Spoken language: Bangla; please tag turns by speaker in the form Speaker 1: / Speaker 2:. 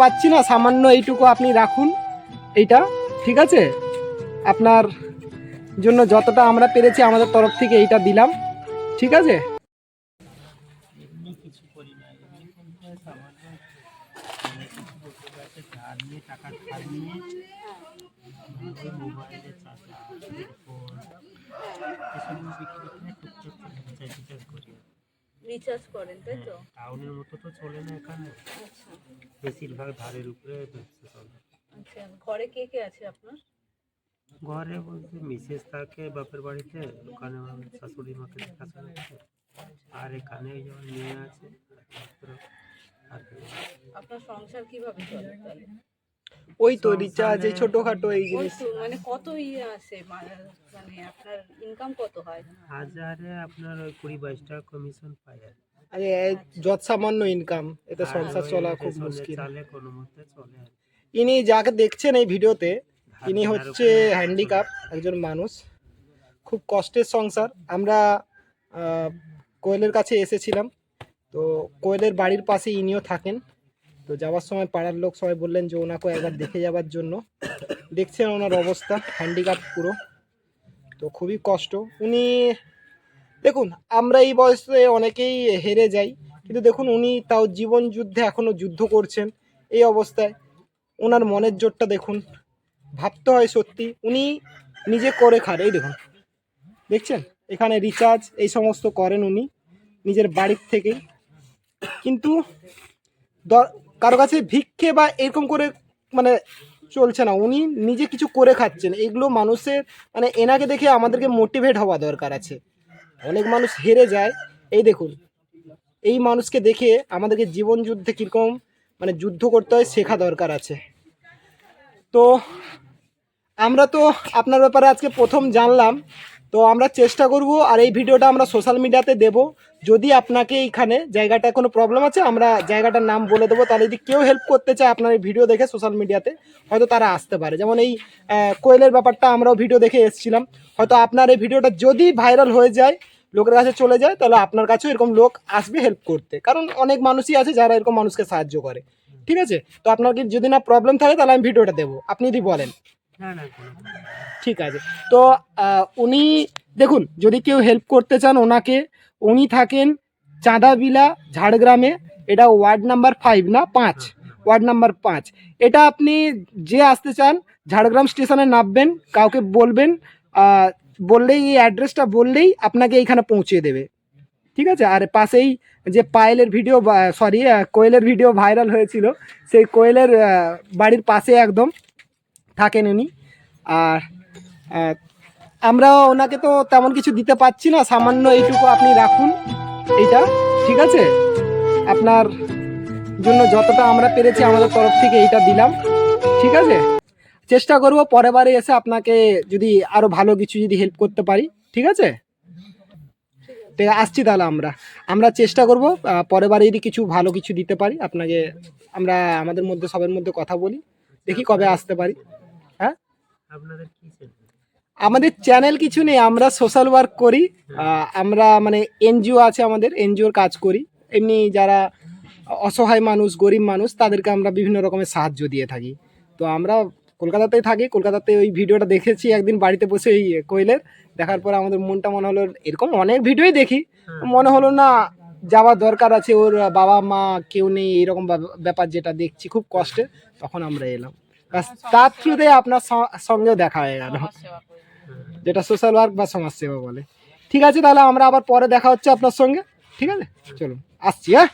Speaker 1: পাচ্ছি না, সামান্য এইটুকু আপনি রাখুন, এইটা, ঠিক আছে? আপনার জন্য যতটা আমরা পেরেছি আমাদের তরফ থেকে এইটা দিলাম, ঠিক আছে?
Speaker 2: রিচার্জ
Speaker 3: করেন তাই তো?
Speaker 2: টাউনের মতো তো চলে না এখানে।
Speaker 3: আচ্ছা।
Speaker 2: বেশিরভাগ ধারের উপরে চলে।
Speaker 3: আচ্ছা ঘরে কে কে আছে আপনার?
Speaker 2: ঘরে বলতে মিসেস থাকে বাপের বাড়িতে ওখানে আমার শাশুড়ি মাকে দেখাশোনা করে। আর এখানে যেমন মেয়ে আছে আর
Speaker 3: আপনার সংসার কীভাবে চলে তাহলে?
Speaker 1: ওই তো রিচার্জ এই ছোটোখাটো এই জিনিস।
Speaker 3: মানে কত ইয়ে মা- মানে আপনার ইনকাম কত হয়?
Speaker 2: হাজারে আপনার ওই কুড়ি বাইশ টাকা কমিশন পাই আর
Speaker 1: আরে যত সামান্য ইনকাম এতে সংসার চলা খুব মুশকিল।
Speaker 2: চালে কোনো মতে চলে
Speaker 1: ইনি যাকে দেখছেন এই ভিডিওতে ইনি হচ্ছে হ্যান্ডিক্যাপ একজন মানুষ। খুব কষ্টের সংসার। আমরা কোয়েলের কাছে এসেছিলাম। তো কোয়েলের বাড়ির পাশে ইনিও থাকেন। তো যাওয়ার সময় পাড়ার লোক সবাই বললেন যে ওনাকে একবার দেখে যাওয়ার জন্য। দেখছেন ওনার অবস্থা হ্যান্ডিক্যাপ পুরো। তো খুবই কষ্ট। উনি, দেখুন, আমরা এই বয়সে অনেকেই হেরে যাই, কিন্তু দেখুন, উনি তাও জীবন যুদ্ধে এখনও যুদ্ধ করছেন এই অবস্থায়। ওনার মনের জোরটা দেখুন, ভাবতে হয় সত্যি, উনি নিজে করে খান। এই দেখুন, দেখছেন? এখানে রিচার্জ এই সমস্ত করেন উনি নিজের বাড়ির থেকেই। কিন্তু কারও কাছে ভিক্ষে বা এরকম করে মানে চলছে না, উনি নিজে কিছু করে খাচ্ছেন, এগুলো মানুষের মানে এনাকে দেখে আমাদেরকে মোটিভেট হওয়া দরকার আছে। অনেক মানুষ হেরে যায়, এই দেখুন, এই মানুষকে দেখে আমাদেরকে জীবন যুদ্ধে কীরকম মানে যুদ্ধ করতে হয় শেখা দরকার আছে। তো, আমরা তো আপনার ব্যাপারে আজকে প্রথম জানলাম তো আমরা চেষ্টা করব আর এই ভিডিওটা আমরা সোশ্যাল মিডিয়াতে দেব। যদি আপনাকে এইখানে জায়গাটা কোনো প্রবলেম আছে, আমরা জায়গাটার নাম বলে দেবো। তাহলে যদি কেউ হেল্প করতে চায় আপনার এই ভিডিও দেখে সোশ্যাল মিডিয়াতে হয়তো তারা আসতে পারে। যেমন এই কোয়েলের ব্যাপারটা আমরাও ভিডিও দেখে এসেছিলাম। হয়তো আপনার এই ভিডিওটা যদি ভাইরাল হয়ে যায়, লোকের কাছে চলে যায়, তাহলে আপনার কাছেও এরকম লোক আসবে হেল্প করতে। কারণ অনেক মানুষই আছে যারা এরকম মানুষকে সাহায্য করে। ঠিক আছে? তো আপনার কি যদি না প্রবলেম থাকে, তাহলে আমি ভিডিওটা দেবো। আপনি যদি বলেন। ঠিক আছে। তো উনি, দেখুন, যদি কেউ হেল্প করতে চান ওনাকে, উনি থাকেন চাঁদাবিলা, ঝাড়গ্রামে। এটা ওয়ার্ড নাম্বার ফাইভ না, পাঁচ? ওয়ার্ড নাম্বার পাঁচ। এটা আপনি যে আসতে চান, ঝাড়গ্রাম স্টেশনে নামবেন, কাউকে বলবেন বললেই, এই অ্যাড্রেসটা বললেই আপনাকে এইখানে পৌঁছে দেবে। ঠিক আছে? আর পাশেই যে পায়েলের ভিডিও সরি কোয়েলের ভিডিও ভাইরাল হয়েছিল, সেই কোয়েলের বাড়ির পাশে একদম থাকেন উনি। আর আমরা ওনাকে তো তেমন কিছু দিতে পারছি না। সামান্য এইটুকু আপনি রাখুন এইটা ঠিক আছে? আপনার জন্য যতটা আমরা পেরেছি আমাদের তরফ থেকে এইটা দিলাম ঠিক আছে? চেষ্টা করব পরের বারে এসে আপনাকে যদি আরও ভালো কিছু যদি হেল্প করতে পারি ঠিক আছে? তো আসছি তাহলে আমরা। আমরা চেষ্টা করব আহ, পরের বারে যদি কিছু ভালো কিছু দিতে পারি আপনাকে আমরা আমাদের মধ্যে সবের মধ্যে কথা বলি দেখি কবে আসতে পারি হ্যাঁ
Speaker 2: আপনাদের কি ছিল
Speaker 1: আমাদের চ্যানেল কিছু নেই আমরা সোশ্যাল ওয়ার্ক করি আমরা মানে এনজিও আছে আমাদের এনজিওর কাজ করি। এমনি যারা অসহায় মানুষ গরিব মানুষ তাদেরকে আমরা বিভিন্ন রকমের সাহায্য দিয়ে থাকি। তো আমরা কলকাতাতেই থাকি কলকাতাতে ওই ভিডিওটা দেখেছি একদিন বাড়িতে বসে এই কোয়েলের দেখার পর আমাদের মনটা মনে হলো এরকম অনেক ভিডিওই দেখি। মনে হলো না যাওয়ার দরকার আছে ওর বাবা মা কেউ নেই এইরকম ব্যাপ- ব্যাপার যেটা দেখছি খুব কষ্টে তখন আমরা এলাম। তার থ্রুতে আপনার সঙ্গেও দেখা হয়ে গেল। যেটা সোশ্যাল ওয়ার্ক বা সমাজসেবা বলে। ঠিক আছে, তাহলে আমরা আবার পরে দেখা হচ্ছে আপনার সঙ্গে। ঠিক আছে? চলুন, আসছি হ্যাঁ?